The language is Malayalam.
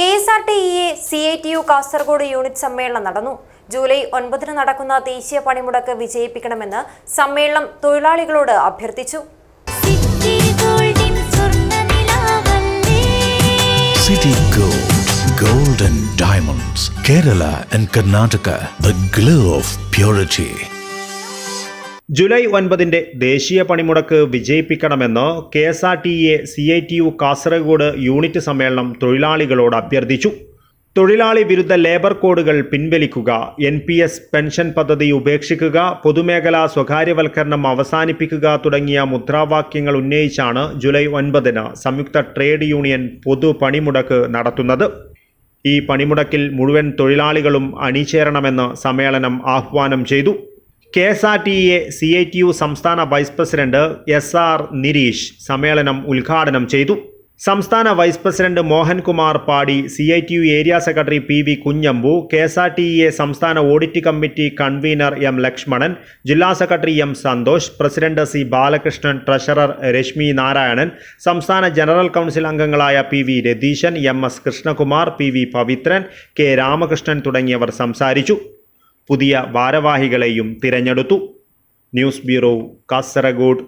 K S R T E C I T U Kasaragod unit സമ്മേളനം നടന്നു. ജൂലൈ ഒൻപതിന് നടക്കുന്ന ദേശീയ പണിമുടക്ക് വിജയിപ്പിക്കണമെന്ന് സമ്മേളനം തൊഴിലാളികളോട് അഭ്യർത്ഥിച്ചു. സിറ്റി ഗോൾഡിൻ സ്വർണനിലാവല്ലേ City Gold, Gold and Diamonds, Kerala and Karnataka, the glow of purity. July ഒൻപതിന്റെ ദേശീയ പണിമുടക്ക് വിജയിപ്പിക്കണമെന്ന് K S R T A C I T U Kasaragod unit സമ്മേളനം തൊഴിലാളികളോട് അഭ്യർത്ഥിച്ചു. തൊഴിലാളി വിരുദ്ധ ലേബർ കോഡുകൾ പിൻവലിക്കുക എൻ പി എസ് പെൻഷൻ പദ്ധതി ഉപേക്ഷിക്കുക പൊതുമേഖലാ സ്വകാര്യവൽക്കരണം അവസാനിപ്പിക്കുക തുടങ്ങിയ മുദ്രാവാക്യങ്ങൾ ഉന്നയിച്ചാണ് ജൂലൈ ഒൻപതിന് സംയുക്ത ട്രേഡ് യൂണിയൻ പൊതു പണിമുടക്ക് നടത്തുന്നത്. ഈ പണിമുടക്കിൽ മുഴുവൻ തൊഴിലാളികളും അണിചേരണമെന്ന് സമ്മേളനം ആഹ്വാനം ചെയ്തു. K S R T A C I T U സംസ്ഥാന vice president S R Nireesh സമ്മേളനം ഉദ്ഘാടനം ചെയ്തു. സംസ്ഥാന വൈസ് പ്രസിഡന്റ് മോഹൻകുമാർ പാടി C I T U area secretary P V Kunhambu K S R T A സംസ്ഥാന audit committee convener M Lakshmanan ജില്ലാ secretary M Santhosh president C Balakrishnan treasurer Reshmi Narayanan സംസ്ഥാന ജനറൽ കൗൺസിൽ അംഗങ്ങളായ P V Ratheesan M S Krishnakumar P V Pavithran K Ramakrishnan തുടങ്ങിയവർ സംസാരിച്ചു. പുതിയ ഭാരവാഹികളെയും തിരഞ്ഞെടുത്തു. News bureau Kasaragod.